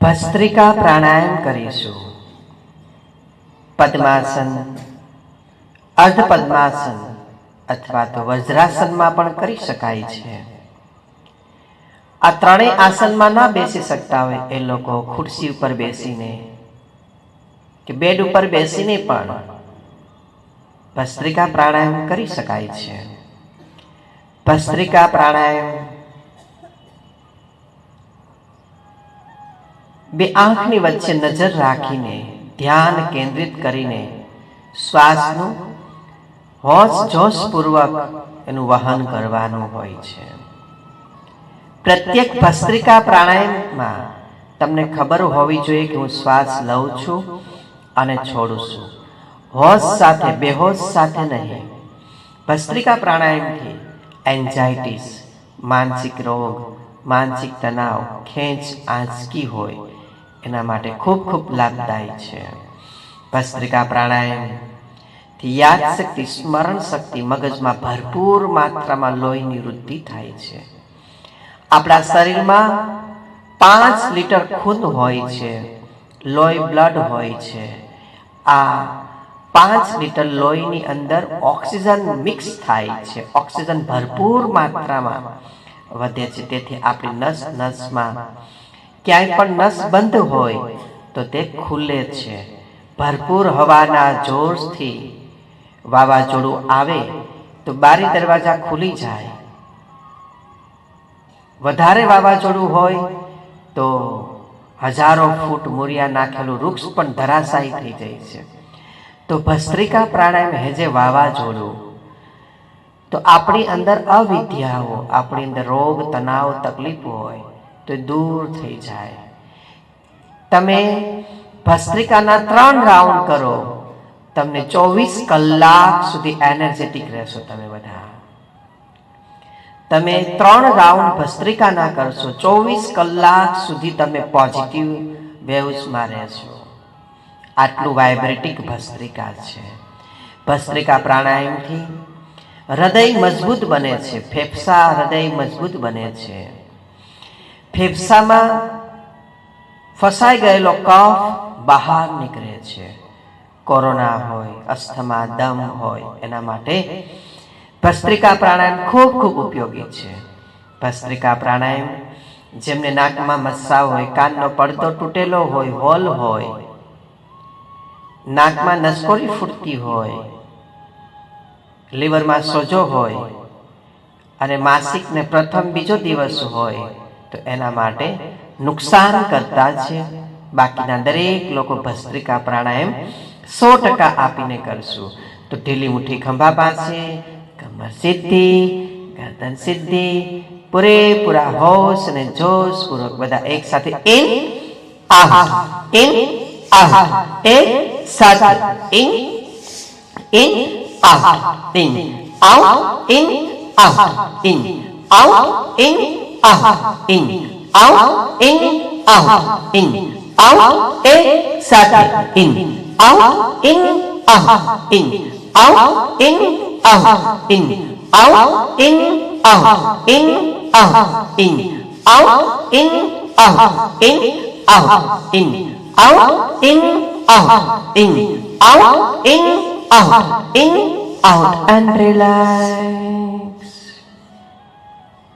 ભસ્ત્રિકા પ્રાણાયામ કરીશું. પદ્માસન અર્ધ પદ્માસન અથવા તો વજ્રાસનમાં પણ કરી શકાય છે. આ ત્રણેય આસનમાં ના બેસી શકતા હોય એ લોકો ખુરશી ઉપર બેસીને કે બેડ ઉપર બેસીને પણ ભસ્ત્રિકા પ્રાણાયામ કરી શકાય છે. ભસ્ત્રિકા પ્રાણાયામ બે આંખની વચ્ચે નજર રાખીને, ધ્યાન કેન્દ્રિત કરીને શ્વાસનું હોશ જોશ પૂર્વક એનું વહન કરવાનું હોય છે. પ્રત્યેક ભસ્ત્રિકા પ્રાણાયામમાં તમને ખબર હોવી જોઈએ કે હું શ્વાસ લઉં છું અને છોડું છું. હોશ સાથે, બેહોશ સાથે નહીં. ભસ્ત્રિકા પ્રાણાયામથી એન્ઝાઇટીસ, માનસિક રોગ, માનસિક તણાવ, ખેંચ, આંચકી હોય એના માટે ખૂબ ખૂબ લાભદાયી છે. ભસ્ત્રિકા પ્રાણાયામ. થી યાદ શક્તિ, સ્મરણ શક્તિ મગજમાં ભરપૂર માત્રામાં લોહીની વૃદ્ધિ થાય છે. આપણા શરીરમાં પાંચ લીટર ખૂન હોય છે, લોહી બ્લડ હોય છે. આ પાંચ લીટર લોહીની અંદર ઓક્સિજન મિક્સ થાય છે, ઓક્સિજન ભરપૂર માત્રામાં વધે છે. તેથી આપણી નસ, નસમાં ક્યાંય પણ નસ બંધ હોય, તો તે ખુલે છે. ભરપૂર હવાના જોરથી વાવાઝોડું આવે, તો બારી દરવાજા ખુલી જાય. વધારે વાવાઝોડું હોય, તો હજારો ફૂટ મૂરિયા નાખેલું વૃક્ષ પણ ધરાશાયી થઈ જાય છે. તો ભસ્ત્રિકા પ્રાણાયામ હેજે વાવાઝોડું તો આપણી અંદર અવિદ્યાઓ, આપણી અંદર રોગ, તણાવ, તકલીફ હોય. તો દૂર થઈ જાય. તમે ભસ્ત્રિકાના ત્રણ રાઉન્ડ કરો. તમને ચોવીસ કલાક સુધી એનર્જેટિક રહેશો તમે બધા. તમે ત્રણ રાઉન્ડ ભસ્ત્રિકાના કરશો, ચોવીસ કલાક સુધી તમે પોઝિટિવ વેવ્સમાં રહેશો. આટલું વાઇબ્રેટિક ભસ્ત્રિકા છે. ભસ્ત્રિકા પ્રાણાયામથી હૃદય મજબૂત બને છે, ફેફસા હૃદય મજબૂત બને છે. ફેફસામાં ફસાઈ ગયેલો કફ બહાર નીકળે છે. કોરોના હોય, અસ્થમા, દમ હોય, એના માટે ભસ્ત્રિકા પ્રાણાયામ ખૂબ ખૂબ ઉપયોગી છે. ભસ્ત્રિકા પ્રાણાયામ જેમને નાકમાં મસ્સા હોય, કાનનો પડદો તૂટેલો હોય, હોલ હોય, નાકમાં નસકોરી ફૂટતી હોય, લીવરમાં સોજો હોય અને માસિકને પ્રથમ બીજો દિવસ હોય તો એના માટે નુકસાન કરતા છે બાકીના દરેક લોકો ભસ્ત્રિકા પ્રાણાયામ સો ટકા આપીને કરશું. તો ઢીલી મુઠ્ઠી ખંભા પાસે, કમર સિદ્ધિ ગરદન સિદ્ધિ પૂરેપૂરા હોશ અને જોશ પૂર્વક બધા એક સાથે ઇન, આહ ઇન, આહ એ સાથે in in, ah, in, out, in, ah, in, out, in ah in out in ah in out એક સાથે in out in ah in out in ah in out in ah in ah in out in ah in ah in out in ah in out in ah in out and relax